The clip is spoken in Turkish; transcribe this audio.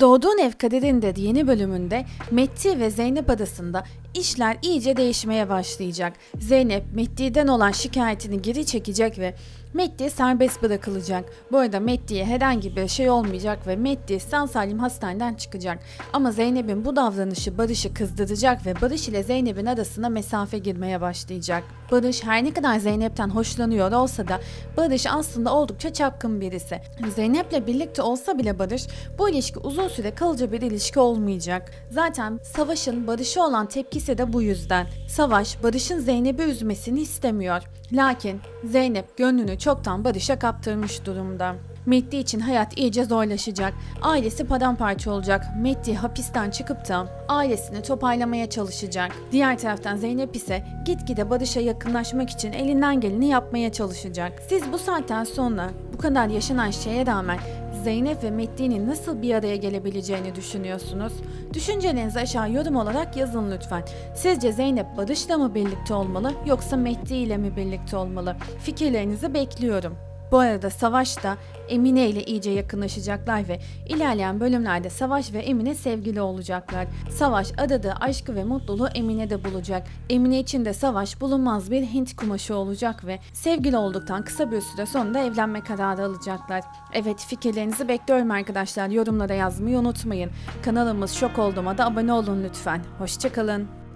Doğduğun Ev Kaderinde yeni bölümünde Metti ve Zeynep adasında işler iyice değişmeye başlayacak. Zeynep Metti'den olan şikayetini geri çekecek ve Metti serbest bırakılacak. Bu arada Metti'ye herhangi bir şey olmayacak ve Metti sağ salim hastaneden çıkacak. Ama Zeynep'in bu davranışı Barış'ı kızdıracak ve Barış ile Zeynep'in arasına mesafe girmeye başlayacak. Barış her ne kadar Zeynep'ten hoşlanıyor olsa da Barış aslında oldukça çapkın birisi. Zeynep'le birlikte olsa bile Barış bu ilişki uzun süre kalıcı bir ilişki olmayacak. Zaten Savaş'ın Barış'a olan tepkisi de bu yüzden. Savaş Barış'ın Zeynep'i üzmesini istemiyor. Lakin Zeynep gönlünü çoktan Barış'a kaptırmış durumda. Metti için hayat iyice zorlaşacak. Ailesi paramparça olacak. Metti hapisten çıkıp da ailesini toparlamaya çalışacak. Diğer taraftan Zeynep ise gitgide Barış'a yakınlaşmak için elinden geleni yapmaya çalışacak. Siz bu saatten sonra bu kadar yaşanan şeye rağmen Zeynep ve Metti'nin nasıl bir araya gelebileceğini düşünüyorsunuz? Düşüncelerinizi aşağı yorum olarak yazın lütfen. Sizce Zeynep Barış'la mı birlikte olmalı yoksa Metti ile mi birlikte olmalı? Fikirlerinizi bekliyorum. Bu arada Savaş da Emine ile iyice yakınlaşacaklar ve ilerleyen bölümlerde Savaş ve Emine sevgili olacaklar. Savaş aradığı aşkı ve mutluluğu Emine'de bulacak. Emine için de Savaş bulunmaz bir Hint kumaşı olacak ve sevgili olduktan kısa bir süre sonra evlenme kararı alacaklar. Evet fikirlerinizi bekliyorum arkadaşlar. Yorumlara yazmayı unutmayın. Kanalımız Şok Oldum'a da abone olun lütfen. Hoşçakalın.